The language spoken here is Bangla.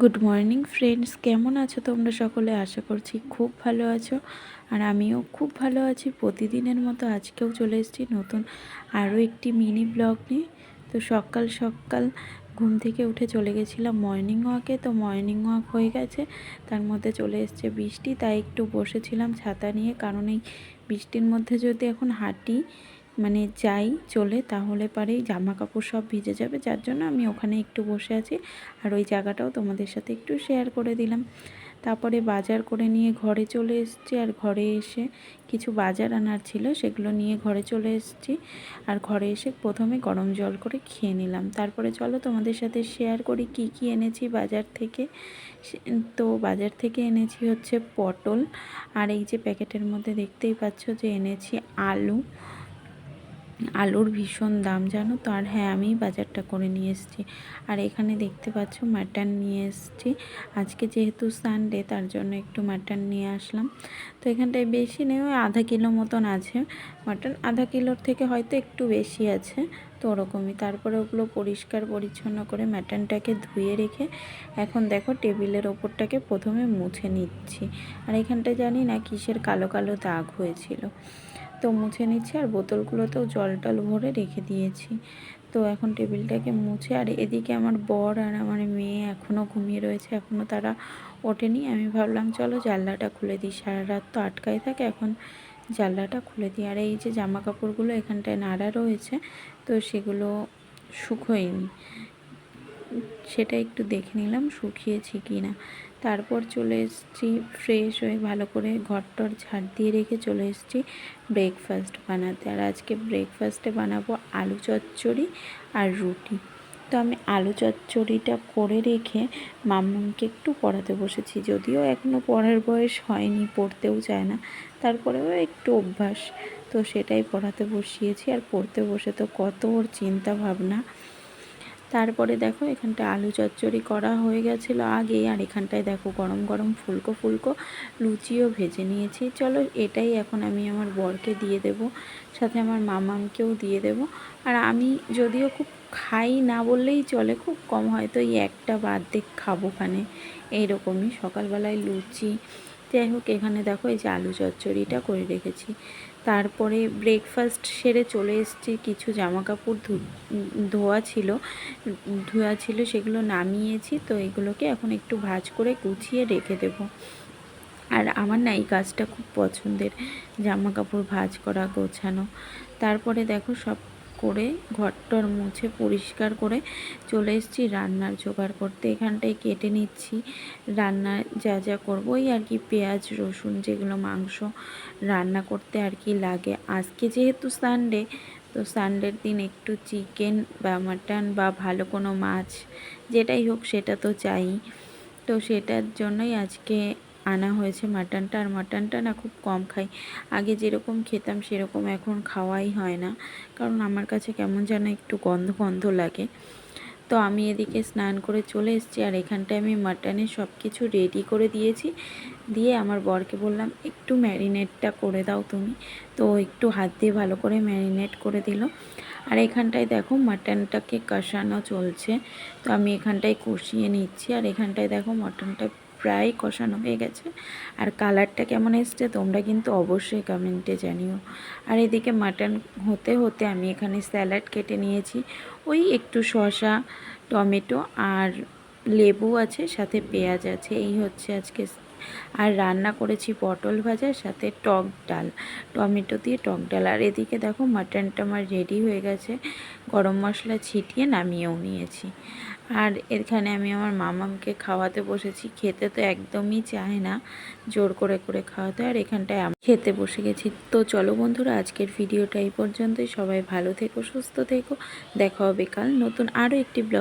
গুড মর্নিং ফ্রেন্ডস কেমন আছো তোমরা সকলে? আশা করছি খুব ভালো আছো। আর আমিও খুব ভালো আছি। প্রতিদিনের মতো আজকেও চলে এসেছি নতুন আরও একটি মিনি ব্লগ নিয়ে। তো সকাল সকাল ঘুম থেকে উঠে চলে গেছিলাম মর্নিং ওয়াকে তো মর্নিং ওয়াক হয়ে গেছে। তার মধ্যে চলে এসছে বৃষ্টি। তাই একটু বসেছিলাম ছাতা নিয়ে। কারণ এই বৃষ্টির মধ্যে যদি এখন হাঁটি মানে যাই চলে তাহলে পারেই জামা কাপড় সব ভিজে যাবে, যার জন্য আমি ওখানে একটু বসে আছি। আর ওই জায়গাটাও তোমাদের সাথে একটু শেয়ার করে দিলাম। তারপরে বাজার করে নিয়ে ঘরে চলে এসেছি। আর ঘরে এসে কিছু বাজার আনার ছিল, সেগুলো নিয়ে ঘরে চলে এসেছি। আর ঘরে এসে প্রথমে গরম জল করে খেয়ে নিলাম। তারপরে চলো তোমাদের সাথে শেয়ার করি কি কি এনেছি বাজার থেকে। তো বাজার থেকে এনেছি হচ্ছে পটল। আর এই যে প্যাকেটের মধ্যে দেখতেই পাচ্ছ যে এনেছি আলু। আলুর ভীষণ দাম, জানো তো? আর হ্যাঁ আমি বাজারটা করে নিয়ে এসেছি। আর এখানে দেখতে পাচ্ছ মাটন নিয়ে এসেছি। আজকে যেহেতু সানডে তার জন্য একটু মাটন নিয়ে আসলাম। তো এখানটায় বেশি নেই, ওই আধা কিলো মতন আছে মাটন। আধা কিলোর থেকে হয়তো একটু বেশি আছে, তো ওরকমই। তারপরে ওগুলো পরিষ্কার পরিচ্ছন্ন করে মাটনটাকে ধুয়ে রেখে এখন দেখো টেবিলের ওপরটাকে প্রথমে মুছে নিচ্ছি। আর এখানটা জানি না কিসের কালো কালো দাগ হয়েছিল। তো মুছে নিচ্ছি আর বোতলগুলোতেও জল টল ভরে রেখে দিয়েছি। তো এখন টেবিলটাকে মুছে আর এদিকে আমার বর আর আমার মেয়ে এখনও ঘুমিয়ে রয়েছে এখনও তারা ওঠেনি। আমি ভাবলাম, চলো জানলাটা খুলে দিই। সারা রাত তো আটকায় থাকে, এখন জানলাটা খুলে দিই। আর এই যে জামা কাপড়গুলো এখানটায় নাড়া রয়েছে, তো সেগুলো শুকোয়নি। সেটা একটু দেখে নিলাম শুকিয়েছি কি না। তারপর চলে এসেছি ফ্রেশ হয়ে ভালো করে ঘরটর ঝাড় দিয়ে রেখে চলে এসেছি ব্রেকফাস্ট বানাতে। আর আজকে ব্রেকফাস্টে বানাবো আলু চচ্চড়ি আর রুটি। তো আমি আলু চচ্চড়িটা করে রেখে মাম্মামকে একটু পড়াতে বসেছি। যদিও এখনও পড়ার বয়স হয়নি, পড়তেও চায় না। তারপরেও একটু অভ্যাস। তো সেটাই পড়াতে বসিয়েছি। আর পড়তে বসে তো কত ওর চিন্তা ভাবনা। তারপরে দেখো এখানটা আলু চচ্চড়ি করা হয়ে গেছিল আগেই, আর এখানটায় দেখো গরম গরম ফুলকো ফুলকো লুচিও ভেজে নিয়েছি। চলো এটাই এখন আমি আমার বরকে দিয়ে দেব, সাথে আমার মামামকেও দিয়ে দেব। আর আমি যদিও খুব খাই না বললেই চলে, খুব কম হয়তো এই একটা বাদ দেখ খাব খানে এইরকমই সকালবেলায় লুচি। যাই হোক, এখানে দেখো এই যে আলু চচ্চড়িটা করে রেখেছি। তারপরে ব্রেকফাস্ট সেরে চলে এসেছি, কিছু জামা কাপড় ধোয়া ছিল ধোয়া ছিল সেগুলো নামিয়েছি, তো এগুলোকে এখন একটু ভাজ করে গুছিয়ে রেখে দেব। আর আমার না এই কাজটা খুব পছন্দের জামা কাপড় ভাজ করা, গোছানো। তারপরে দেখো সব করে ঘরটর মুছে পরিষ্কার করে চলে এসেছি রান্নার জোগাড় করতে। এখানটায় কেটে নিচ্ছি। রান্না যা যা করব, ওই আর কি পেঁয়াজ, রসুন যেগুলো মাংস রান্না করতে আর কি লাগে। আজকে যেহেতু সানডে তো সানডের দিন একটু চিকেন বা মাটন বা ভালো কোনো মাছ যেটাই হোক সেটা তো চাই। তো সেটার জন্যই আজকে আনা হয়েছে মাটনটা। আর মাটনটা না খুব কম খাই। আগে যেরকম খেতাম সেরকম এখন খাওয়াই হয় না। কারণ আমার কাছে কেমন যেন একটু গন্ধ গন্ধ লাগে। তো আমি এদিকে স্নান করে চলে এসেছি আর এখানটায় আমি মাটনের সব কিছু রেডি করে দিয়েছি। দিয়ে আমার বরকে বললাম, একটু ম্যারিনেটটা করে দাও তুমি। তো একটু হাত দিয়ে ভালো করে ম্যারিনেট করে দিল। আর এখানটায় দেখো মাটনটাকে কষানো চলছে। তো আমি এখানটায় কষিয়ে নিচ্ছি। আর এখানটায় দেখো মাটনটা প্রায় কষানো হয়ে গেছে। আর কালারটা কেমন এসছে তোমরা কিন্তু অবশ্যই কমেন্টে জানিও। আর এদিকে মাটন হতে হতে আমি এখানে স্যালাড কেটে নিয়েছি। ওই একটু শশা টমেটো আর লেবু আছে, সাথে পেঁয়াজ আছে। এই হচ্ছে আজকে আর রান্না করেছি পটল ভাজার সাথে টক ডাল, টমেটো দিয়ে টক ডাল। আর এদিকে দেখো মাটনটা আমার রেডি হয়ে গেছে, গরম মশলা ছিটিয়ে নামিয়েও নিয়েছি। আর এখানে আমি আমার মামামকে খাওয়াতে বসেছি, খেতে তো একদমই চায় না জোর করে করে খাওয়াতে। আর এখানটায় আমি খেতে বসে গেছি। তো চলো বন্ধুরা, আজকের ভিডিওটা এই পর্যন্তই। সবাই ভালো থেকো, সুস্থ থেকো। দেখা হবে কাল নতুন আরও একটি ব্লগ